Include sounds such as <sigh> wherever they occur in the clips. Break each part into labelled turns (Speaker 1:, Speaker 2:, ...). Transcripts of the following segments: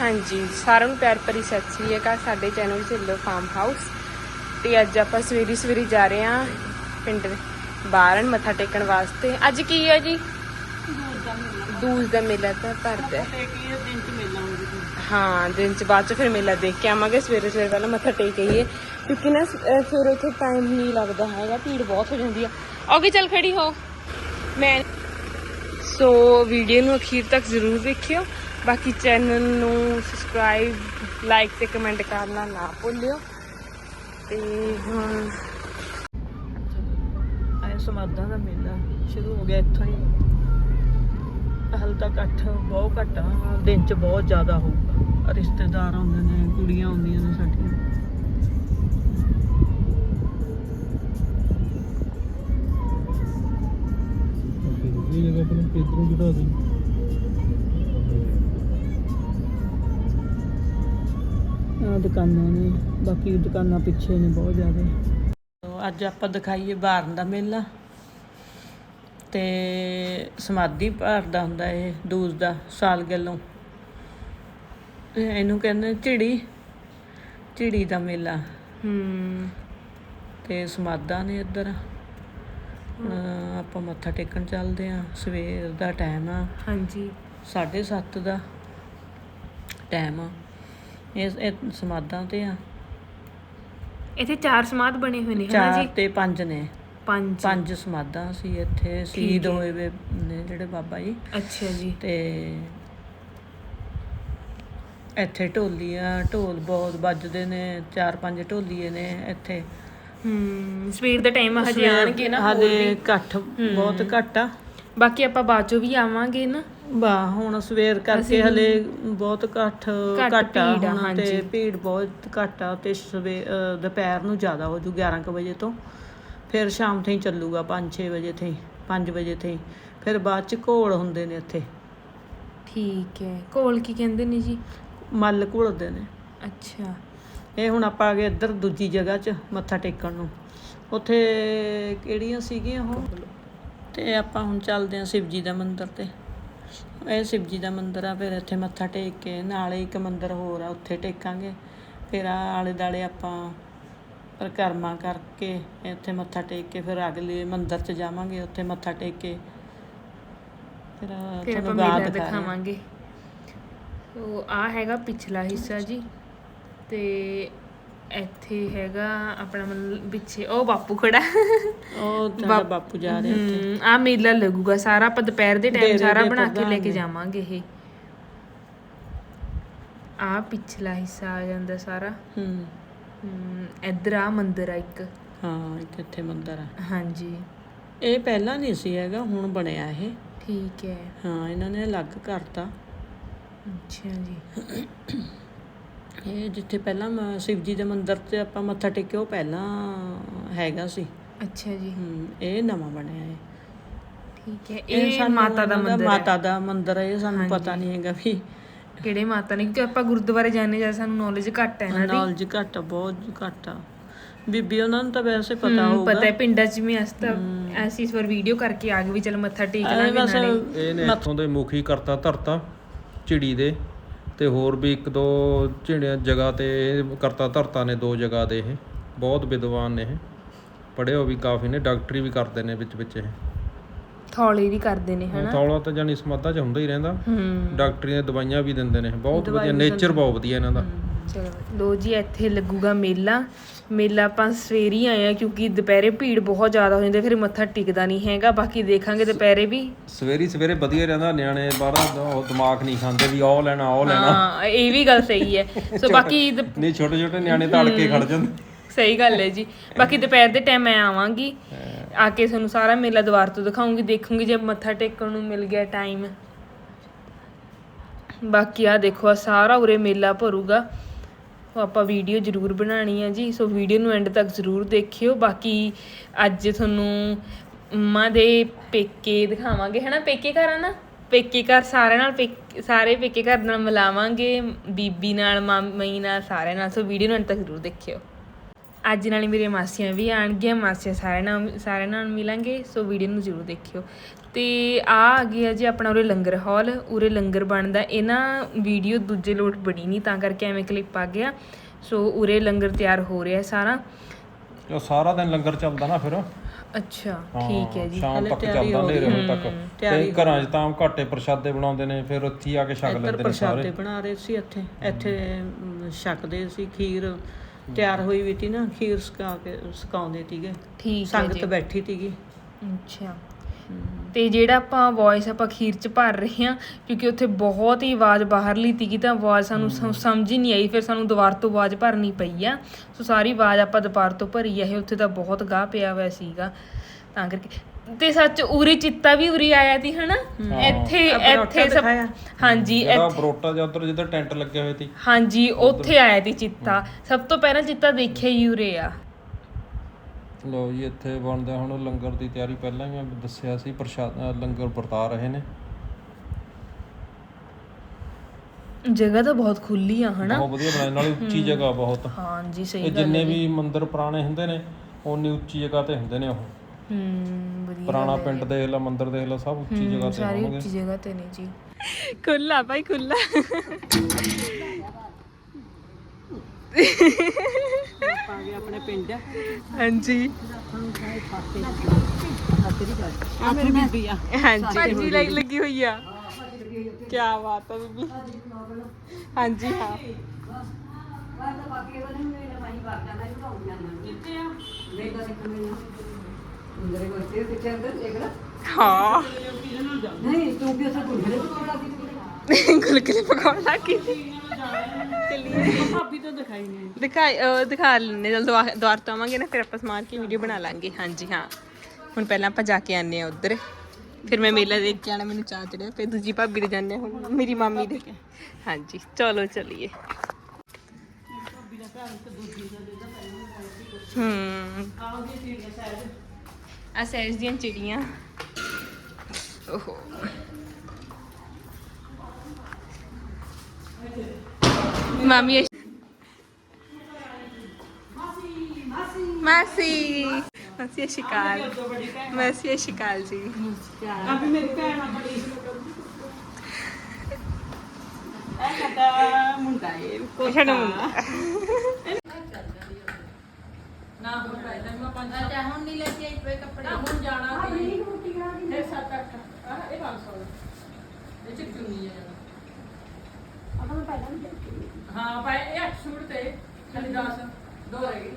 Speaker 1: ਹਾਂਜੀ, ਸਾਰਿਆਂ ਨੂੰ ਪਿਆਰ ਭਰੀ ਸਤਿ ਸ੍ਰੀ ਅਕਾਲ। ਸਾਡੇ ਚੈਨਲ ਢਿੱਲੋਂ ਫਾਰਮ ਹਾਊਸ ਤੇ ਅੱਜ ਆਪਾਂ ਸਵੇਰੀ ਸਵੇਰੀ ਜਾ ਰਹੇ ਹਾਂ ਪਿੰਡ ਬਾਰਨ ਮੱਥਾ ਟੇਕਣ ਵਾਸਤੇ। ਅੱਜ ਕੀ ਹੈ ਜੀ? ਦੂਜ ਦਾ ਮੇਲਾ ਤਾਂ ਭਰਦਾ ਹਾਂ। ਦਿਨ ਚ ਬਾਅਦ ਚ ਫਿਰ ਮੇਲਾ ਦੇਖ ਕੇ ਆਵਾਂਗੇ। ਸਵੇਰੇ ਸਵੇਰੇ ਪਹਿਲਾਂ ਮੱਥਾ ਟੇਕ ਆਈਏ। ਕਿਉਂਕਿ ਨਾ ਫਿਰ ਉੱਥੇ ਟਾਈਮ ਨਹੀਂ ਲੱਗਦਾ ਹੈਗਾ, ਭੀੜ ਬਹੁਤ ਹੋ ਜਾਂਦੀ ਆ। ਅੱਗੇ ਚੱਲ ਖੜੀ ਹੋ। ਮੈਂ ਸੋ ਵੀਡੀਓ ਨੂੰ ਅਖੀਰ ਤੱਕ ਜ਼ਰੂਰ ਦੇਖਿਓ। ਬਾਕੀ ਚੈਨਲ ਨੂੰ ਸਬਸਕ੍ਰਾਈਬ ਲਾਈਕ ਤੇ ਕਮੈਂਟ ਕਰਨਾ ਨਾ ਭੁੱਲਿਓ। ਤੇ ਹੁਣ
Speaker 2: ਆਇਆ ਸਮਾਦਾਂ ਦਾ ਮੇਲਾ ਸ਼ੁਰੂ ਹੋ ਗਿਆ ਇੱਥੋਂ ਹੀ। ਹਾਲ ਤੱਕ ਇਕੱਠ ਬਹੁਤ ਘੱਟ ਆ। ਦਿਨ ਚ ਬਹੁਤ ਜ਼ਿਆਦਾ ਹੋਊਗਾ। ਰਿਸ਼ਤੇਦਾਰ ਆਉਂਦੇ ਨੇ ਕੁੜੀਆਂ ਆਉਂਦੀਆਂ ਨੇ ਸਾਡੀਆਂ।
Speaker 3: ਇਹ ਜਗ੍ਹਾ ਪਰ ਇਧਰੋਂ ਘਟਾ ਦੇ?
Speaker 2: ਦੁਕਾਨਾਂ ਨੇ ਬਾਕੀ ਦੁਕਾਨਾਂ ਪਿੱਛੇ ਨੇ ਬਹੁਤ ਜ਼ਿਆਦਾ। ਅੱਜ ਆਪਾਂ ਦਿਖਾਈਏ ਬਾਰਨ ਦਾ ਮੇਲਾ। ਤੇ ਸਮਾਧੀ ਭਰਦਾ ਹੁੰਦਾ ਇਹ ਦੂਜ ਦਾ ਸਾਲ ਗੱਲੋਂ। ਇਹ ਇਹਨੂੰ ਕਹਿੰਦੇ ਝਿੜੀ ਝਿੜੀ ਦਾ ਮੇਲਾ।
Speaker 1: ਹਮ
Speaker 2: ਤੇ ਸਮਾਧਾਂ ਨੇ ਇੱਧਰ। ਆਪਾਂ ਮੱਥਾ ਟੇਕਣ ਚੱਲਦੇ ਆ ਸਵੇਰ ਦਾ ਟਾਈਮ ਆ।
Speaker 1: ਹਾਂਜੀ।
Speaker 2: 7:30 ਦਾ ਟਾਈਮ ਆ। ਇਹ ਇਹ ਸਮਾਧਾਂ ਤੇ ਆ।
Speaker 1: ਇੱਥੇ ਚਾਰ ਸਮਾਧ ਬਣੇ ਹੋਏ ਨੇ ਹਨਾ
Speaker 2: ਚਾਰ
Speaker 1: ਜੀ?
Speaker 2: ਤੇ ਪੰਜ ਨੇ।
Speaker 1: ਪੰਜ।
Speaker 2: ਪੰਜ ਸਮਾਧਾਂ ਸੀ ਇੱਥੇ ਸ਼ਹੀਦ
Speaker 1: ਹੈ।
Speaker 2: ਹੋਏ ਵੇ ਨੇ ਜਿਹੜੇ ਬਾਬਾ ਜੀ।
Speaker 1: ਅੱਛਾ ਜੀ।
Speaker 2: ਤੇ ਇੱਥੇ ਢੋਲੀਆਂ ਢੋਲ ਬਹੁਤ ਵੱਜਦੇ ਨੇ ਚਾਰ ਪੰਜ ਢੋਲੀਏ ਨੇ ਇੱਥੇ।
Speaker 1: ਹਮ ਸਵੇਰ ਦਾ ਟਾਈਮ ਹਜੇ ਆਣਗੇ ਨਾ ਹੋਰ
Speaker 2: ਹਾਲੇ
Speaker 1: ਵੀ
Speaker 2: ਇਕੱਠ ਬਹੁਤ ਘੱਟ ਆ।
Speaker 1: ਬਾਕੀ ਆਪਾਂ ਬਾਅਦ ਚੋਂ ਵੀ ਆਵਾਂਗੇ ਨਾ।
Speaker 2: ਬਾ ਹੁਣ ਸਵੇਰ ਕਰਕੇ ਹਲੇ ਬਹੁਤ ਘੱਟ
Speaker 1: ਘੱਟ
Speaker 2: ਆ
Speaker 1: ਆ,
Speaker 2: ਹੁਣ। ਤੇ ਭੀੜ ਬਹੁਤ ਘੱਟ ਆ ਤੇ ਸਵੇ ਦੁਪਹਿਰ ਨੂੰ ਜ਼ਿਆਦਾ ਹੋ ਜੂ 11 ਕੁ ਵਜੇ ਤੋਂ। ਫਿਰ ਸ਼ਾਮ ਤਾਈਂ ਚੱਲੂਗਾ 5-6 ਵਜੇ ਤਾਈਂ 5 ਵਜੇ ਤਾਈਂ ਫਿਰ ਬਾਅਦ ਚ ਘੋਲ ਹੁੰਦੇ ਨੇ ਇੱਥੇ
Speaker 1: ਠੀਕ ਹੈ। ਕੋਲ ਕੀ ਕਹਿੰਦੇ ਨੇ ਜੀ?
Speaker 2: ਮੱਲ ਘੁਲਦੇ ਨੇ।
Speaker 1: ਅੱਛਾ।
Speaker 2: ਇਹ ਹੁਣ ਆਪਾਂ ਆ ਗਏ ਇੱਧਰ ਦੂਜੀ ਜਗ੍ਹਾ 'ਚ ਮੱਥਾ ਟੇਕਣ ਨੂੰ। ਉੱਥੇ ਕਿਹੜੀਆਂ ਸੀਗੀਆਂ ਉਹ? ਤੇ ਆਪਾਂ ਹੁਣ ਚੱਲਦੇ ਹਾਂ ਸ਼ਿਵ ਜੀ ਦਾ ਮੰਦਿਰ ਤੇ। ਇਹ ਸ਼ਿਵ ਜੀ ਦਾ ਮੰਦਿਰ ਆ ਫਿਰ ਇੱਥੇ ਮੱਥਾ ਟੇਕ ਕੇ ਨਾਲੇ ਇੱਕ ਮੰਦਿਰ ਹੋਰ ਆ ਉੱਥੇ ਟੇਕਾਂਗੇ। ਫਿਰ ਆ ਆਲੇ ਦਾਲੇ ਆਪਾਂ ਪਰਿਕਰਮਾ ਕਰਕੇ ਇੱਥੇ ਮੱਥਾ ਟੇਕ ਕੇ ਫਿਰ ਅਗਲੇ ਮੰਦਿਰ 'ਚ ਜਾਵਾਂਗੇ ਉੱਥੇ ਮੱਥਾ ਟੇਕ ਕੇ। ਫਿਰ
Speaker 1: ਫਿਰ ਆਪਾਂ
Speaker 2: ਤੁਹਾਨੂੰ
Speaker 1: ਮੇਲਾ
Speaker 2: ਦਿਖਾਵਾਂਗੇ।
Speaker 1: ਸੋ ਆ ਹੈਗਾ ਪਿਛਲਾ ਹਿੱਸਾ ਜੀ। ਤੇ ਇੱਥੇ ਹੈਗਾ ਆਪਣਾ ਮਤਲਬ ਪਿੱਛੇ ਉਹ ਬਾਪੂ ਖੜਾ।
Speaker 2: ਉਹ ਸਾਡਾ ਬਾਪੂ ਜਾ ਰਿਹਾ ਉੱਥੇ
Speaker 1: ਆ ਮੇਲਾ ਲੱਗੂਗਾ ਸਾਰਾ ਆਪਾਂ ਦੁਪਹਿਰ ਦੇ ਟਾਈਮ ਸਾਰਾ ਬਣਾ ਕੇ ਲੈ ਕੇ। ਜਾਵਾਂਗੇ ਇਹ। ਆ ਪਿਛਲਾ ਹਿੱਸਾ ਆ ਜਾਂਦਾ ਸਾਰਾ।
Speaker 2: ਹੂੰ।
Speaker 1: ਇੱਧਰ ਆ ਮੰਦਿਰ ਆ ਇੱਕ।
Speaker 2: ਹਾਂ ਇੱਕ ਇੱਥੇ ਮੰਦਿਰ ਆ।
Speaker 1: ਹਾਂਜੀ।
Speaker 2: ਇਹ ਪਹਿਲਾਂ ਨਹੀਂ ਸੀ ਹੈਗਾ ਹੁਣ ਬਣਿਆ ਇਹ।
Speaker 1: ਠੀਕ ਹੈ।
Speaker 2: ਹਾਂ ਇਹਨਾਂ ਨੇ ਅਲੱਗ ਕਰਤਾ।
Speaker 1: ਅੱਛਾ ਜੀ।
Speaker 2: ਇਹ ਜਿੱਥੇ ਪਹਿਲਾਂ ਮ- ਸ਼ਿਵ ਜੀ ਦੇ ਮੰਦਿਰ 'ਚ ਆਪਾਂ ਮੱਥਾ ਟੇਕਿਆ ਉਹ ਪਹਿਲਾਂ ਹੈਗਾ ਸੀ।
Speaker 1: ਅੱਛਾ ਜੀ।
Speaker 2: ਹੂੰ ਇਹ ਨਵਾਂ ਬਣਿਆ ਹੈ
Speaker 1: ਠੀਕ ਹੈ ਇਹ
Speaker 2: ਸਾਨੂੰ
Speaker 1: ਮਾਤਾ ਦਾ
Speaker 2: ਇਹਨਾਂ
Speaker 1: ਮੰਦਿਰ ਹੈ।
Speaker 2: ਮਾਤਾ ਦਾ ਮੰਦਿਰ ਹੈ ਇਹ ਸਾਨੂੰ ਪਤਾ ਨਹੀਂ ਹੈਗਾ ਵੀ
Speaker 1: ਕਿਹੜੇ ਮਾਤਾ ਨੇ ਕਿਉਂਕਿ ਆਪਾਂ ਗੁਰਦੁਆਰੇ ਜਾਂਦੇ ਜਾਂ ਸਾਨੂੰ ਨੌਲੇਜ ਘੱਟ ਹੈ ਦੀ।
Speaker 2: ਨੌਲੇਜ ਘੱਟ ਆ, ਬਹੁਤ ਘੱਟ ਆ। ਬੀਬੀ ਉਹਨਾਂ ਨੂੰ ਤਾਂ ਵੈਸੇ ਪਤਾ
Speaker 1: ਹਮ,
Speaker 2: ਹੋਊਗਾ।
Speaker 1: ਪਤਾ ਹੈ ਪਿੰਡਾਂ 'ਚ ਵੀ ਅਸ ਤਾਂ ਐਸੀ ਇਸ ਵਾਰ ਵੀਡੀਓ ਕਰਕੇ ਆ ਗਏ ਵੀ ਚਲ ਮੱਥਾ ਟੇਕ ਲਾਂਗੇ ਨਾਲੇ।
Speaker 3: ਇਹ ਨੇ ਇੱਥੋਂ ਦੇ ਮੁਖੀ ਕਰਤਾ ਧਰਤਾ ਚਿੜੀ ਦੇ। ਤੇ ਹੋਰ ਵੀ ਇੱਕ ਦੋ ਝਿੜੀਆਂ ਜਗ੍ਹਾ ਤੇ ਕਰਤਾ ਧਰਤਾ ਨੇ ਦੋ ਜਗ੍ਹਾ ਦੇ ਇਹ। ਬਹੁਤ ਵਿਦਵਾਨ ਨੇ ਇਹ। ਪੜ੍ਹੇ ਹੋ ਵੀ ਕਾਫੀ ਨੇ ਡਾਕਟਰੀ ਵੀ ਕਰਦੇ ਨੇ ਵਿੱਚ ਵਿੱਚ ਇਹ।
Speaker 1: ਥੌਲੇ ਵੀ ਕਰਦੇ ਨੇ ਹਨਾ?
Speaker 3: ਤੌਲਾ ਤਾਂ ਜਾਨੀ ਸਮਾਧਾ ਚ ਹੁੰਦਾ ਹੀ ਰਹਿੰਦਾ।
Speaker 1: ਹੂੰ।
Speaker 3: ਡਾਕਟਰੀ ਦੀਆਂ ਦਵਾਈਆਂ ਵੀ ਦਿੰਦੇ ਨੇ। ਬਹੁਤ ਵਧੀਆ ਨੇਚਰ ਬਹੁਤ ਵਧੀਆ ਇਹਨਾਂ ਦਾ।
Speaker 1: ਚਲੋ। ਲੋ ਜੀ ਇੱਥੇ ਲੱਗੂਗਾ ਮੇਲਾ। ਮੇਲਾ ਆਪਾਂ ਸਵੇਰੇ ਹੀ ਆਏ ਆ ਕਿਉਂਕਿ ਦੁਪਹਿਰੇ ਭੀੜ ਬਹੁਤ ਜ਼ਿਆਦਾ ਹੋ ਜਾਂਦੀ ਹੈ, ਫਿਰ ਮੱਥਾ ਟਿਕਦਾ ਨਹੀਂ ਹੈਗਾ ਬਾਕੀ ਦੇਖਾਂਗੇ ਦੁਪਹਿਰੇ ਵੀ।
Speaker 3: ਸਵੇਰੀ ਸਵੇਰੇ ਵਧੀਆ ਰਹਿੰਦਾ ਨਿਆਣੇ ਬਾਹਰ ਉਹ ਦਿਮਾਗ ਨਹੀਂ ਖਾਂਦੇ ਵੀ ਆਹ ਲੈਣਾ ਆਹ ਲੈਣਾ।
Speaker 1: ਹਾਂ ਇਹ ਵੀ ਗੱਲ ਸਹੀ ਹੈ। ਸੋ ਬਾਕੀ ਦੁਪ-
Speaker 3: ਨਹੀਂ ਛੋਟੇ ਛੋਟੇ ਨਿਆਣੇ ਤਾਂ ਅੜ ਕੇ ਖੜ ਜਾਂਦੇ।
Speaker 1: ਸਹੀ ਗੱਲ ਹੈ ਜੀ। ਬਾਕੀ ਦੁਪਹਿਰ ਦੇ ਟਾਈਮ ਮੈਂ ਆਵਾਂਗੀ। ਆ ਕੇ ਤੁਹਾਨੂੰ ਸਾਰਾ ਮੇਲਾ ਦੁਆਰ ਤੋਂ ਦਿਖਾਉਂਗੀ ਦੇਖੂੰਗੀ ਜੇ ਮੱਥਾ ਟੇਕਣ ਨੂੰ ਮਿਲ ਗਿਆ ਟਾਈਮ ਬਾਕੀ ਆ ਦੇਖੋ ਆ ਸਾਰਾ ਉਰੇ ਮੇਲਾ ਭਰੂਗਾ। ਉਹ ਆਪਾਂ ਵੀਡੀਓ ਜ਼ਰੂਰ ਬਣਾਣੀ ਆ ਜੀ, ਸੋ ਵੀਡੀਓ ਨੂੰ ਐਂਡ ਤੱਕ ਜ਼ਰੂਰ ਦੇਖਿਓ। ਬਾਕੀ ਅੱਜ ਤੁਹਾਨੂੰ ਮੰਮਾ ਦੇ ਪੇਕੇ ਦਿਖਾਵਾਂਗੇ, ਹਨਾ? ਪੇਕੇ ਘਰ ਆ ਨਾ? ਪੇਕੇ ਘਰ ਸਾਰਿਆਂ ਨਾਲ ਪੇਕ- ਸਾਰੇ ਪੇਕੇ ਘਰ ਨਾਲ ਮਿਲਾਵਾਂਗੇ, ਬੀਬੀ ਨਾਲ, ਮਾਮੀ ਨਾਲ, ਸਾਰਿਆਂ ਨਾਲ। ਸੋ ਵੀਡੀਓ ਨੂੰ ਐਂਡ ਤੱਕ ਜ਼ਰੂਰ ਦੇਖਿਓ। ਅੱਜ ਨਾਲ ਮੇਰੇ ਮਾਸੀਆਂ ਵੀ ਆਣਗੀਆਂ ਮਾਸੀਆਂ ਸਾਰਿਆਂ ਨਾਲ ਸਾਰਿਆਂ ਨਾਲ ਮਿਲਾਂਗੇ, ਸੋ ਵੀਡੀਓ ਨੂੰ ਜ਼ਰੂਰ ਦੇਖਿਓ। ਤੇ ਆ ਆ ਗਿਆ ਜੀ ਆਪਣਾ ਉਰੇ ਲੰਗਰ ਹਾਲ ਉਰੇ ਲੰਗਰ ਬਣਦਾ ਇਹ ਨਾ ਵੀਡੀਓ ਦੂਜੇ ਲੋਟ ਬੜੀ ਨਹੀਂ ਤਾਂ ਕਰਕੇ ਐਵੇਂ ਕਲਿੱਪ ਆ ਗਿਆ। ਸੋ ਉਰੇ ਲੰਗਰ ਤਿਆਰ ਹੋ ਰਿਹਾ ਸਾਰਾ।
Speaker 3: ਜੋ ਸਾਰਾ ਦਿਨ ਲੰਗਰ ਚੱਲਦਾ ਨਾ ਫਿਰ।
Speaker 1: ਅੱਛਾ ਠੀਕ ਹੈ ਜੀ।
Speaker 3: ਸ਼ਾਮ ਤੱਕ ਚੱਲਦਾ ਹਨੇਰੇ ਹੋਣ ਤੱਕ। ਤੇ ਘਰਾਂ 'ਚ ਤਾਂ ਘਾਟੇ ਪ੍ਰਸ਼ਾਦੇ ਬਣਾਉਂਦੇ ਨੇ ਫਿਰ ਉੱਥੇ ਆ ਕੇ ਛਕ ਲੈਂਦੇ ਨੇ
Speaker 2: ਪ੍ਰਸ਼ਾਦੇ
Speaker 3: ਸਾਰੇ
Speaker 2: ਬਣਾ ਰਹੇ ਸੀ ਇੱਥੇ। ਇੱਥੇ ਛਕਦੇ ਸੀ ਖੀਰ। ਤਿਆਰ ਹੋਈ ਵੀ ਤੀ ਨਾ ਖੀਰ ਸਕਾ ਕੇ ਸੁਕਾਉਂਦੇ ਸੀਗੇ।
Speaker 1: ਠੀਕ ਹੈ
Speaker 2: ਸੰਗਤ ਬੈਠੀ ਸੀਗੀ।
Speaker 1: ਅੱਛਾ। ਤੇ ਜਿਹੜਾ ਆਪਾਂ ਵੌਇਸ ਆਪਾਂ ਖੀਰ ਚ ਭਰ ਰਹੇ ਹਾਂ ਕਿਉਂਕਿ ਉੱਥੇ ਬਹੁਤ ਹੀ ਆਵਾਜ਼ ਬਾਹਰਲੀ ਤੀਗੀ ਤਾਂ ਆਵਾਜ਼ ਸਾਨੂੰ ਸਮ- ਸਮਝ ਹੀ ਨਹੀਂ ਆਈ ਫਿਰ ਸਾਨੂੰ ਦੁਬਾਰ ਤੋਂ ਆਵਾਜ਼ ਭਰਨੀ ਪਈ ਆ। ਸੋ ਸਾਰੀ ਆਵਾਜ਼ ਆਪਾਂ ਦੁਬਾਰ ਤੋਂ ਭਰੀ ਆ ਇਹ ਉੱਥੇ ਤਾਂ ਬਹੁਤ ਗਾਹ ਪਿਆ ਹੋਇਆ ਸੀਗਾ। ਤਾਂ ਕਰਕੇ ਤੇ ਸੱਚ ਉਰੀ ਚਿੱਤਾ ਵੀ ਉਰੀ ਆਇਆ ਸੀ ਹਨਾ? ਇੱਥੇ ਇੱਥੇ ਸਭ ਹਾਂਜੀ
Speaker 3: ਜਿਹੜਾ ਬਰੋਟਾ ਜਾਂ ਉਧਰ ਜਿੱਧਰ ਟੈਂਟ ਲੱਗੇ ਹੋਏ ਸੀ।
Speaker 1: ਹਾਂਜੀ ਉੱਥੇ ਆਇਆ ਸੀ ਚਿੱਤਾ। ਸਭ ਤੋਂ ਪਹਿਲਾਂ ਚਿੱਤਾ ਦੇਖਿਆ ਹੀ ਉਰੇ ਆ।
Speaker 3: ਲੋ ਜੀ ਇੱਥੇ ਬਣਦਾ ਹੁਣ ਲੰਗਰ ਦੀ ਤਿਆਰੀ ਪਹਿਲਾਂ ਹੀ ਮੈਂ ਦੱਸਿਆ ਸੀ ਪ੍ਰਸ਼ਾਦ ਲੰਗਰ ਵਰਤਾ ਰਹੇ ਨੇ।
Speaker 1: ਜਗ੍ਹਾ ਤਾਂ ਬਹੁਤ ਖੁੱਲੀ ਆ ਹਨਾ?
Speaker 3: ਬਹੁਤ ਵਧੀਆ ਬਣਾਏ ਨਾਲੇ ਉੱਚੀ ਜਗ੍ਹਾ ਬਹੁਤ।
Speaker 1: ਹਾਂਜੀ ਸਹੀ
Speaker 3: ਇਹ ਜਿੰਨੇ ਵੀ ਮੰਦਿਰ ਪੁਰਾਣੇ ਹੁੰਦੇ ਨੇ ਉਨੀ ਉੱਚੀ ਜਗ੍ਹਾ ਤੇ ਹੁੰਦੇ ਨੇ ਉਹ।
Speaker 1: ਹੂੰ ਵਧੀਆ
Speaker 3: ਪੁਰਾਣਾ ਪਿੰਡ ਦੇਖ ਲਾ ਮੰਦਿਰ ਦੇਖ ਲਾ ਸਭ ਉੱਚੀ ਜਗ੍ਹਾ ਤੇ
Speaker 1: ਸਾਰੀ ਉੱਚੀ ਜਗ੍ਹਾ ਤੇ ਨੇ ਜੀ। ਖੁੱਲਾ ਭਾਈ ਖੁੱਲਾ
Speaker 2: ਆ ਗਏ ਆਪਣੇ ਪਿੰਡ।
Speaker 1: ਹਾਂਜੀ।
Speaker 2: ਆ ਮੇਰੀ ਬੀਬੀ ਆ।
Speaker 1: ਹਾਂਜੀ ਹਾਂਜੀ ਲਾਈਕ ਲੱਗੀ ਹੋਈ ਆ। ਕੀ ਬਾਤ ਆ ਬੀਬੀ। ਹਾਂਜੀ ਹਾਂ। ਹਾਂ।
Speaker 4: ਨਹੀਂ ਤੂੰ ਵੀ ਗੁਲਗੁਲੇ ਪਕੌੜਾ ਦੀ
Speaker 1: ਗੁਲਗੁਲੇ ਪਕਾਉਣ ਲੱਗੀ ਚਲਿਏ।
Speaker 2: ਭਾਬੀ ਤਾਂ ਦਿਖਾਈ ਨਹੀਂ।
Speaker 1: ਦਿਖਾਈ ਅਹ ਦਿਖਾ ਲੈਣੇ ਜਦ ਦੁਆ- ਦੁਆਰ ਤੋਂ ਆਵਾਂਗੇ ਨਾ ਫਿਰ ਆਪਾਂ ਸਮਾਰ ਕੇ ਵੀਡੀਓ ਬਣਾ ਲਾਂਗੇ। ਹਾਂਜੀ ਹਾਂ। ਹੁਣ ਪਹਿਲਾਂ ਆਪਾਂ ਜਾ ਕੇ ਆਨੇ ਆ ਉਧਰ। ਫਿਰ ਮੈਂ ਮੇਲਾ ਦੇਖ ਕੇ ਆਣਾ ਮੈਨੂੰ ਚਾਹ ਚੜਿਆ। ਫਿਰ ਦੂਜੀ ਭਾਬੀ ਦੇ ਜਾਂਦੇ ਹਾਂ ਹੁਣ ਮੇਰੀ ਮਾਮੀ ਦੇ ਹਾਂਜੀ ਚਲੋ ਚਲੀਏ। ਹੂੰ। ਆ ਸਹਿਜ ਦੀਆਂ ਚਿੜੀਆਂ। ਓਹੋ। ਮਾਮੀ ਮਾਸੀ ਮਾਸੀ ਸ਼ਿਕਾਲ ਮਾਸੀ ਸ਼ਿਕਾਲ ਜੀ
Speaker 2: ਵੀ ਮੇਰੀ ਭੈਣ ਆ ਬੜੀ ਇਹ ਸਾਡਾ ਮੁੰਡਾ ਏ
Speaker 1: ਕੋਸ਼ਣ ਮੁੰਡਾ
Speaker 2: ਨਾ ਹੁਣ ਪੈਦਾ ਮੈਂ ਪੰਜ ਅੱਛਾ ਹੁਣ ਨਹੀਂ ਲੈ ਕੇ ਆਈ ਪਏ ਕੱਪੜੇ? ਹੁਣ ਜਾਣਾ ਸੀ ਇਹ 7 8 ਆਹ ਇਹ 500 ਇਹ ਚ ਕਿਉਂ ਨਹੀਂ ਹੈ ਹਾਂ ਭਾਈ ਇਹ 8 ਸੂਟ ਤੇ ਖਾਲੀ 10 ਦੋ ਰਹਿ ਗਏ।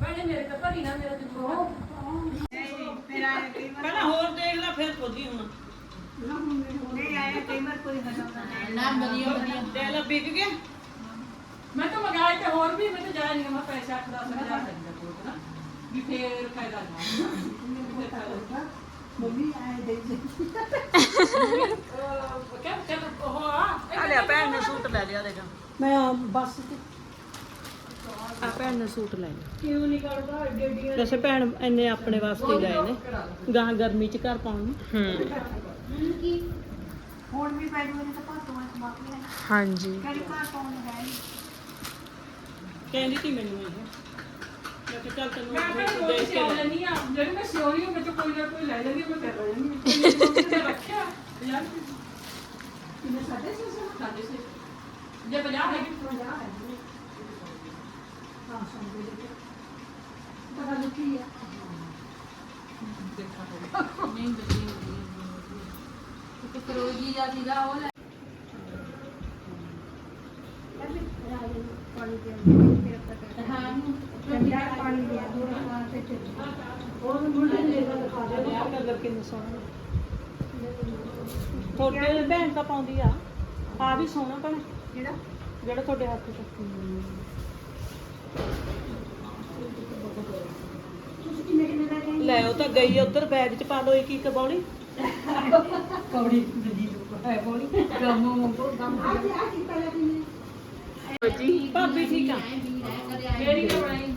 Speaker 2: ਪਹਿਲੇ ਮੇਰੇ ਤਾਂ ਭਰੀ ਨਾ ਮੇਰਾ ਜਰੂਰ ਪਹਿਲਾਂ ਹੋਰ ਦੇਖ ਲੈ ਫਿਰ ਖੋਦੀ ਹੁਣ। ਨਾ ਵਧੀਆ ਵਧੀਆ। ਤੇ ਲੈ ਵਿਕ ਗਿਆ? ਮੈਂ ਤਾਂ ਮਗਾਏ ਤੇ ਹੋਰ ਵੀ ਮੈਂ ਤਾਂ ਜਾਇਆ ਨਹੀਂ ਮੈਂ ਪੈਸੇ 8 10 ਹਜ਼ਾਰ ਖਰਚਾ ਕੋਲ ਨਾ ਵੀ ਫੇਰ ਫਾਇਦਾ ਨਾ
Speaker 4: ਮੰਮੀ ਆਏ ਦੇ।
Speaker 2: ਕਿਆ ਕਿਆ ਉਹ ਆ। ਲਿਆ ਭੈਣ ਨੇ ਸੂਟ ਲੈ ਲਿਆ ਦੇਖਾ।
Speaker 4: ਮੈਂ ਬੱਸ ਤੇ
Speaker 2: ਆ ਭੈਣ ਨੇ ਸੂਟ ਲੈ ਲਿਆ।
Speaker 4: ਕਿਉਂ ਨਹੀਂ ਕਰਦਾ ਏਡੀ ਏਡੀ
Speaker 2: ਵੈਸੇ ਭੈਣ ਇਹਨੇ ਆਪਣੇ ਵਾਸਤੇ ਹੀ ਲਏ ਨੇ। ਗਾਂ ਗਰਮੀ ਚ ਘਰ ਪਾਉਣ ਨੂੰ।
Speaker 1: ਹੂੰ।
Speaker 4: ਹੁਣ ਵੀ ਪੈ ਜੂਗੇ ਤਾਂ ਭਾਤੋਂ ਆ ਸਮਾਪੀ ਹੈ
Speaker 1: ਹਾਂਜੀ।
Speaker 4: ਕਿਹੜੀ ਭਾਤੋਂ ਹੈ
Speaker 2: ਕਹਿੰਦੀ ਸੀ ਮੈਨੂੰ ਇਹ। ਮੈਂ ਕਿਹਾ ਚੱਲ ਤੈਨੂੰ
Speaker 5: ਮੈਂ ਫਿਰ ਕੋਈ ਸਿਓ ਲੈਣੀ ਆ ਜਿਹੜੀ ਮੈਂ ਸਿਓਰੀ ਉਹ ਵਿੱਚ ਕੋਈ ਨਾ ਕੋਈ ਲੈ ਲੈਂਦੀ ਮੈਂ ਕਰ ਲੈਂਦੀ ਹਾਂ <laughs> ਰੱਖਿਆ? ਯਾਰ ਕਿੰਨੇ ਸਾਡੇ ਸੇ ਸਾਡੇ ਸੇ ਜੇ 50 ਹੈ ਕਿ 50 ਹੈ
Speaker 4: ਹਾਂ ਸੰਦੇ ਦੇ ਪਤਾ ਨਹੀਂ ਕੀ ਹੈ
Speaker 2: ਕਲਰ ਕਿੰਨਾ ਸੋਹਣਾ ਤੁਹਾਡੇ ਭੈਣ ਤਾਂ ਪਾਉਂਦੀ ਆ। ਆ ਵੀ ਸੋਹਣਾ ਭੈਣ
Speaker 4: ਜਿਹੜਾ
Speaker 2: ਜਿਹੜਾ ਤੁਹਾਡੇ ਹੱਥ 'ਚ।
Speaker 4: ਤੁਸੀਂ ਕਿੰਨੇ ਕਿੰਨੇ
Speaker 2: ਲੈ ਉਹ ਤਾਂ ਗਈ ਉਧਰ ਬੈਗ 'ਚ ਪਾ ਲਓ ਇੱਕ ਇੱਕ ਬੌਲੀ।
Speaker 4: ਕੌੜੀ ਦੀ ਹੈ ਬੋਲੀ। ਗਮੋ ਮੋ ਗਮ ਆ ਜੀ ਆ ਕੀ ਪਹਿਲਾਂ ਕਿੰਨੇ
Speaker 2: ਭਾਬੀ ਠੀਕ ਆ।
Speaker 5: ਮੇਰੀ ਨਾ ਬਣਾਈ।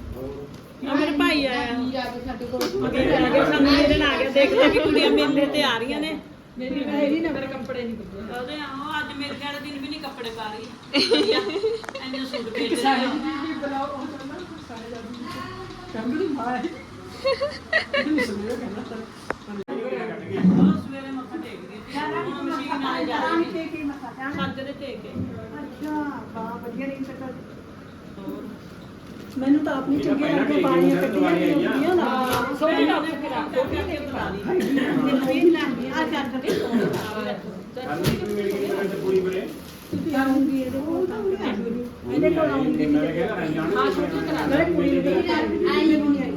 Speaker 2: ਆ ਮੇਰੇ ਭਾਈ ਆਇਆ। ਅੱਗੇ ਆ ਗਿਆ ਸਾਨੂੰ ਮਿਲਣ ਆ ਗਿਆ। ਦੇਖ ਲੈ ਕਿ ਕੁੜੀਆਂ ਮੇਲੇ ਤੇ ਆ ਰਹੀਆਂ ਨੇ।
Speaker 5: ਮੇਰੀ ਮੇਰੀ ਨਾ ਮੇਰੇ ਕੱਪੜੇ ਨਹੀਂ ਬਦਲੇ
Speaker 2: ਉਹਦੇ ਆਹੋ ਅੱਜ ਮੇਰੇ ਵਾਲੇ ਦਿਨ ਵੀ ਨਹੀਂ ਕੱਪੜੇ ਪਾ ਰਹੀ। ਐਨੇ ਸੂਟ ਭੇਜ ਰਹੇ ਵੀ
Speaker 5: ਬਲਾਓ ਉਹ ਨਾ ਸਾਰੇ ਜਾਂਦੇ ਕੰਗੜੀ ਮਾਰੇ
Speaker 2: ਇਹ ਸੁਣਿਆ
Speaker 4: ਕਹਿੰਦਾ ਤਾਂ। ਉਹ ਸਵੇਰੇ ਮੱਥਾ
Speaker 2: ਟੇਕਦੀ ਸੀ ਹੁਣ ਮਸ਼ੀਨ ਨਾਲ ਜਾ ਰਹੀ ਸੀ ਮੱਥਾ ਟੇਕ। ਕੇ।
Speaker 4: ਅੱਛਾ ਬਾ ਵਧੀਆ ਨਹੀਂ ਸਕਦਾ ਹੋਰ? ਮੈਨੂੰ ਤਾਂ ਆਪਣੀ ਚੰਗੇ ਲੱਗਦੇ ਬਾਣੀਆਂ ਕੱਢੀਆਂ ਨਹੀਂ ਹੁੰਦੀਆਂ ਨਾ।
Speaker 2: ਸੋਹਣੀ ਲੱਗ ਫਿਰ ਆ ਕੇ ਕੇ ਬਣਾ ਲਈ।
Speaker 4: ਇਹ ਲੱਗਦੀ ਆ ਚੱਲ ਕੇ ਤੁਸੀਂ ਆਉਂਗੀ ਇਹਦੇ ਕੋਲ ਤਾਂ ਇਹਦੇ ਕੋਲ ਆਉਂਗੀ
Speaker 2: ਹਾਂ ਛੋਟੀ ਕਰਾ
Speaker 4: ਮੈਂ ਕੁੜੀ ਨੂੰ ਆਈ ਨਹੀਂ।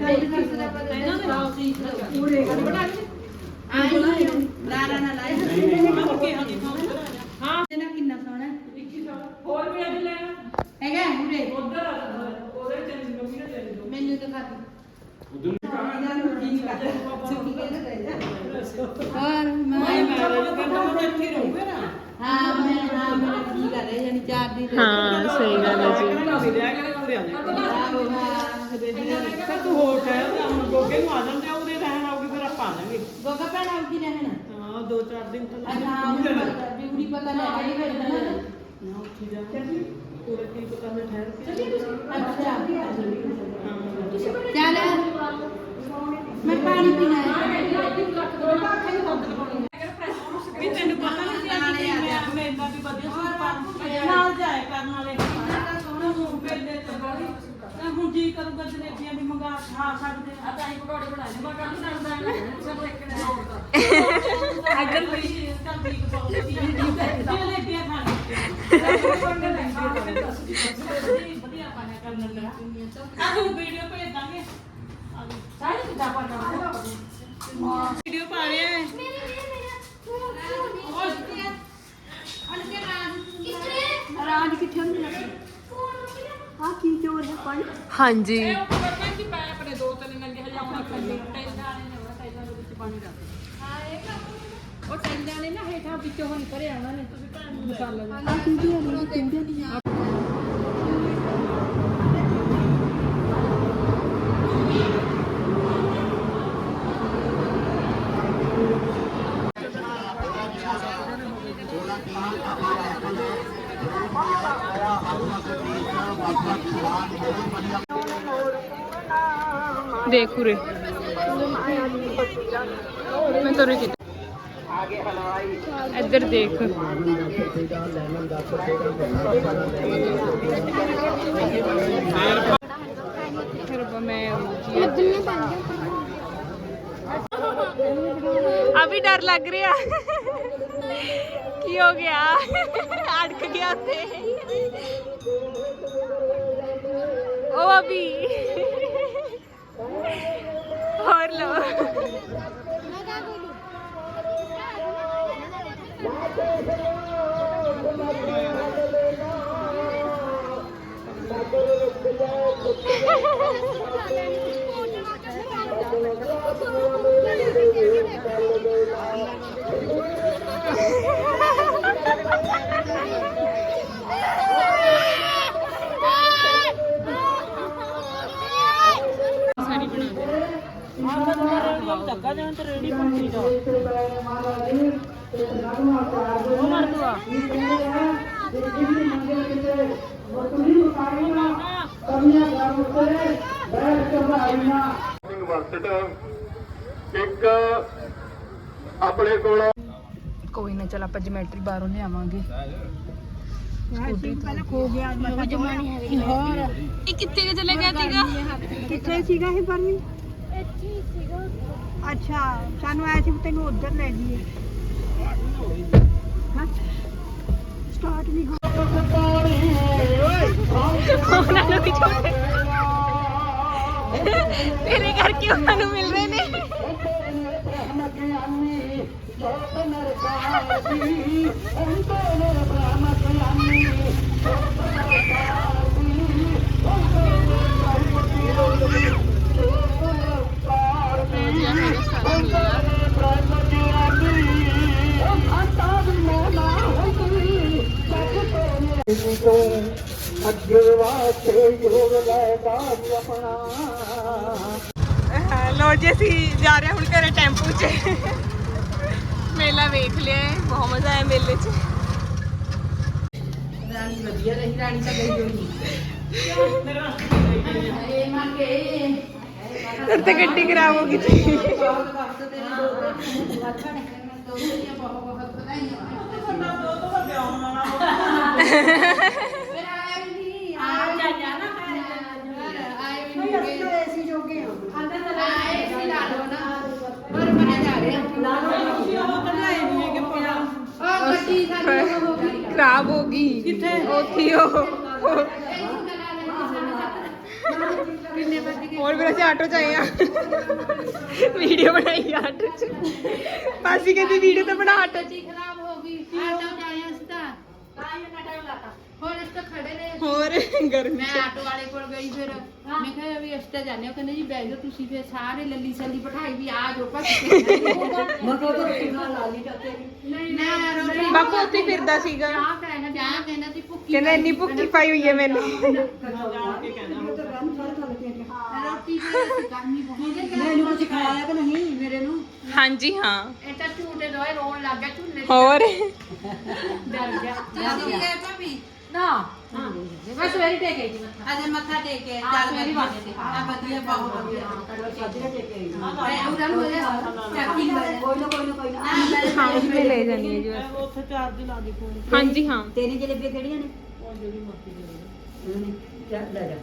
Speaker 4: ਆਈ
Speaker 2: ਇਹਨਾਂ ਦੇ ਨਾਲ ਸੀ
Speaker 4: ਪੂਰੇ ਬਣਾ ਆਈ ਲਾ ਲਾ ਨਾ ਲਾਈ।
Speaker 2: ਮੈਂ ਕਿਹਾ ਦੀ ਹਾਂ
Speaker 4: ਨਾ ਕਿੰਨਾ ਸੋਹਣਾ
Speaker 5: ਹੋਰ ਵੀ ਅੱਜ ਲੈਣਾ
Speaker 4: ਹੈਗਾ ਪੂਰੇ
Speaker 5: ਉਧਰ ਆ ਉਹਦੇ ਚ ਮੰਮੀ ਨੇ ਲੈ ਲਿਓ
Speaker 4: ਮੈਨੂੰ ਤਾਂ ਖਾ ਹੋਰ ਮੈਂ
Speaker 2: ਮੈਰਿਜ ਕਰਨਾ ਮੈਂ ਇੱਥੇ ਰਹੂੰਗਾ ਨਾ
Speaker 4: ਹਾਂ। ਮੈਂ ਹਾਂ ਮੈਂ ਕੀ ਕਰ ਰਹੀ ਜਾਨੀ ਚਾਰ ਦੀ
Speaker 1: ਹਾਂ ਸਹੀ ਗੱਲ ਹੈ ਜੀ
Speaker 2: ਅਸੀਂ ਰਹਿ ਕੇ ਘਰੇ ਆ ਜਾਵਾਂਗੇ ਫਿਰ ਤੂੰ ਹੋਰ ਠਹਿਰ ਜਾ ਹੁਣ ਗੋਗੇ ਨੂੰ ਆ ਜਾਂਦੇ ਆ ਉਹਦੇ ਰਹਿਣ ਆਉਗੀ ਫਿਰ ਆਪਾਂ ਆ ਜਾਵਾਂਗੇ
Speaker 4: ਗੋਗਾ ਭੈਣ ਆਉ ਕੀ ਰਹਿਣਾ
Speaker 2: ਹਾਂ ਦੋ ਚਾਰ ਦਿਨ ਤਾਂ
Speaker 4: ਅੱਛਾ ਹਾਂ ਬਿਊਟੀ ਪਤਾ ਲੈ ਆਈ ਫਿਰ ਨਾ
Speaker 2: ਨਾ ਉੱਠੀ ਜਾ ਪੂਰੇ ਕੀ ਪਤਾ ਮੈਂ ਠਹਿਰ ਕੇ
Speaker 4: ਅੱਛਾ ਚੱਲ ਮੈਂ ਪਾਣੀ ਪੀਣਾ ਹੈ।
Speaker 2: ਵੀ ਤੈਨੂੰ ਪਤਾ ਨਹੀਂ ਕਿ ਮੈਂ ਮੈਂ ਇੰਨਾ ਵੀ ਵਧੀਆ ਸੂਟ ਪਾ ਨਾਲ ਜਾਏ ਕਰਨ ਵਾਲੇ ਸੋਹਣਾ ਮੂੰਹ ਮੇਲੇ ਤੇ ਬੜੀ ਤਾਂ ਹੁਣ ਜੀ ਕਰੂਗਾ ਜਲੇਬੀਆਂ ਵੀ ਮੰਗਾ ਖਾ ਸਕਦੇ ਆ। ਤਾਂ ਹੀ ਪਕੌੜੇ ਬਣਾਏ ਮੈਂ ਕੱਲ ਕਰਦਾ ਸਭ ਇੱਕ ਨੇ ਅਗਰ ਕੋਈ ਕੱਲ ਦੀ ਪਕੌੜੇ ਜਲੇਬੀਆਂ ਖਾ ਲਈ ਵਧੀਆ ਪਾਣਾ ਕਰਨ ਲੱਗਾ ਆ। ਤੂੰ ਵੀਡੀਓ ਭੇਜ ਦਾਂਗੇ। ਸਾਰੇ ਕਿਤਾਬ ਪਾ ਵੀਡੀਓ ਪਾ ਰਿਹਾ ਹੈ।
Speaker 4: ਰਾਜ ਕਿੱਥੇ ਹੁੰਦੀ ਹੈ? ਆ ਕੀ ਚੋਰ ਹੈ? ਪਾਣੀ
Speaker 1: ਹਾਂਜੀ।
Speaker 5: ਉਹ ਪਤਾ ਕੀ ਪਾਇਆ ਆਪਣੇ ਦੋ ਤਿੰਨ ਨੰਗੇ ਹਜੇ ਆਪਣਾ ਖਾਲੀ ਟੈਂਕਾਂ ਨੇ ਉਹ ਟੈਂਕਾਂ ਦੇ ਵਿੱਚ ਪਾਣੀ ਰੱਖ ਉਹ ਟੈਂਕਾਂ ਨੇ ਨਾ ਹੇਠਾਂ ਵਿੱਚੋਂ ਹੁਣ ਭਰਿਆ ਉਹਨਾਂ ਨੇ ਤੁਸੀਂ ਭੈਣ ਨੂੰ ਮਸਾਲਾ।
Speaker 4: ਆ ਕੀ ਦੀ ਹੈ? ਕਿੰਦੇ ਨਹੀਂ ਆ
Speaker 1: ਦੇਖ ਉਰੇ ਮੈਂ ਤੋਰੇ ਕਿਤੇ ਇੱਧਰ ਦੇਖ ਫਿਰ ਬ- ਮੈਂ ਅਭੀ ਡਰ ਲੱਗ ਰਿਹਾ ਕੀ ਹੋ ਗਿਆ ਅੜਕ ਗਿਆ ਤੇ ਉਹ ਅਭੀ ਹੋਰ ਲੋ ਸਾਰੀ ਬਣਾ ਦੇ
Speaker 2: ਹਾਂ ਤਾਂ ਰੇੜੀ ਲੱਗਾ ਜਾਂ ਤੇ ਰੇੜੀ ਪੱਟੀ ਜਾ। ਉਹ ਮਰ ਤੂਆ
Speaker 6: ਵਰਤਟ ਇੱਕ ਆਪਣੇ ਕੋਲ
Speaker 1: ਕੋਈ ਨਾ ਚਲ ਆਪਾਂ ਜਿਮੈਟਰੀ ਬਾਹਰੋਂ ਲਿਆਵਾਂਗੇ।
Speaker 4: ਪਹਿਲਾਂ ਖੋ ਗਿਆ ਮੈਂ ਜਮਾਨੀ ਹੈ ਹੋਰ।
Speaker 1: ਇਹ ਕਿੱਥੇ ਚਲੇ ਗਿਆ ਸੀਗਾ?
Speaker 4: ਕਿੱਥੇ ਸੀਗਾ ਇਹ ਪਰਵੀ? ਅੱਛਾ ਸਾਨੂੰ ਆਇਆ ਸੀ ਵੀ ਤੈਨੂੰ ਉੱਧਰ ਲੈ ਜੀਏ ਹਾਂ ਸਟਾਰਟ ਨਹੀਂ ਹੋ
Speaker 1: ਉਹਨਾਂ ਨੂੰ ਵੀ ਛੋਟੇ। ਤੇਰੇ ਕਰਕੇ ਉਹਨਾਂ ਨੂੰ ਮਿਲ ਰਹੇ ਨੇ।
Speaker 6: ਅੱਗੇ ਲੋ
Speaker 1: ਜੀ ਅਸੀਂ ਜਾ ਰਹੇ ਹਾਂ ਹੁਣ ਘਰੇ ਟੈਂਪੂ 'ਚ ਮੇਲਾ ਵੇਖ ਲਿਆ ਹੈ ਬਹੁਤ ਮਜ਼ਾ ਆਇਆ ਮੇਲੇ 'ਚ
Speaker 4: ਰਾਣੀ ਵਧੀਆ ਰਹੀ ਰਾਣੀ ਤਾਂ ਗਈ ਹੋਈ ਇਹ ਮੰਗੇ
Speaker 1: ਫਿਰ ਤੇ ਗੱਡੀ ਖਰਾਬ ਹੋ ਗਈ ਸੀ
Speaker 4: ਬਹੁਤ ਵਕਤ ਤੇਰੇ ਦੋ ਤਿੰਨ ਹੱਥਾਂ ਨੇ ਦੋ ਦੀਆਂ ਬਹੁਤ
Speaker 1: ਖਰਾਬ ਹੋ ਗਈ। ਕਿੱਥੇ? ਉੱਥੇ ਉਹ ਹੋਰ ਫਿਰ ਅਸੀਂ ਆਟੋ ਚ ਆਏ ਆ। ਵੀਡੀਓ ਬਣਾਈ ਆਟੋ ਚ। ਪਾਸੀ ਕਹਿੰਦੀ ਵੀਡੀਓ ਤਾਂ ਬਣਾ। ਆਟੋ ਚ
Speaker 7: ਖਰਾਬ ਹੋ ਗਈ। ਆਟੋ ਚ ਆਏ ਅਸੀਂ ਤਾਂ ਤਾਂ ਹੀ ਇੰਨਾ ਟਾਈਮ ਲਾਤਾ ਹੁਣ ਇਸ ਤੋਂ ਖੜੇ ਨੇ।
Speaker 1: ਹੋਰ ਗਰਮੀ
Speaker 7: ਮੈਂ ਆਟੋ ਵਾਲੇ ਕੋਲ ਗਈ ਫਿਰ। ਮੈਂ ਕਿਹਾ ਵੀ ਅਸੀਂ ਤਾਂ ਜਾਂਦੇ ਹੋ। ਕਹਿੰਦੇ ਜੀ ਬੈਠ ਜਾਓ ਤੁਸੀਂ ਫਿਰ ਸਾਰੇ ਲੱਲੀ ਸੱਲੀ ਬਿਠਾਈ ਵੀ ਆ ਜਾਓ ਭੱਜ ਕੇ
Speaker 4: ਮਤਲਬ ਤਾਂ ਕਿੰਨਾ ਲਾਲੀ ਜਾਂਦੇ
Speaker 7: ਨਹੀਂ ਮੈਂ ਰੋਟੀ
Speaker 1: ਬਾਪੂ ਉੱਥੇ ਹੀ ਫਿਰਦਾ ਸੀਗਾ।
Speaker 7: ਚਾਹ ਕਰਾਂਗਾ ਚਾਹ ਕਹਿੰਦਾ ਸੀ ਭੁੱਖੀ
Speaker 1: ਕਹਿੰਦਾ ਇੰਨੀ ਭੁੱਖੀ ਪਾਈ ਹੋਈ ਹੈ ਮੈਨੂੰ।
Speaker 7: ਰੋਟੀ ਵੀ ਅਸੀਂ ਕਰਨੀ ਬਹੁਤ
Speaker 4: ਮੈਨੂੰ ਕੁਝ ਖਾਇਆ ਕਿ ਨਹੀਂ ਮੇਰੇ ਨੂੰ?
Speaker 1: ਹਾਂਜੀ ਹਾਂ।
Speaker 7: ਇਹ ਤਾਂ ਝੂਟੇ ਦੋਏ ਰੋਣ ਲੱਗ ਗਿਆ ਝੂਲੇ
Speaker 1: ਹੋਰ?
Speaker 7: ਡਰ ਗਿਆ। ਚਾਚੀ ਗਏ ਭਾਬੀ ਨਾ ਸਵੇਰੇ ਟੇਕ ਗਈ ਮੱਥਾ ਅਜੇ ਮੱਥਾ ਟੇਕ ਕੇ ਚੱਲ ਮੇਰੀ ਬਾਤ ਤੇ ਆ ਵਧੀਆ ਬਹੁਤ ਵਧੀਆ।
Speaker 4: ਸਾਜਰੇ ਟੇਕੇ ਆਈ
Speaker 7: ਮੈਂ ਉਹਨਾਂ ਨੂੰ ਇਹ ਚਾਚੀ ਨੂੰ
Speaker 4: ਕੋਈ ਨਾ ਕੋਈ ਨਾ ਕੋਈ ਨਾ।
Speaker 1: ਹਾਂ ਮੈਂ ਲੈ ਜਾਣੀ ਹੈ ਜੀ ਬਸ।
Speaker 2: ਉੱਥੇ ਚਾਰਜ ਲਾ ਦੇ ਫੋਨ
Speaker 1: ਹਾਂਜੀ ਹਾਂ।
Speaker 4: ਤੇਰੀ ਜਲੇਬੀਆਂ ਕਿਹੜੀਆਂ ਨੇ?
Speaker 2: ਉਹ ਜਿਹੜੀ ਮੱਤੀ ਦੇ
Speaker 4: ਲੈ ਜਾ।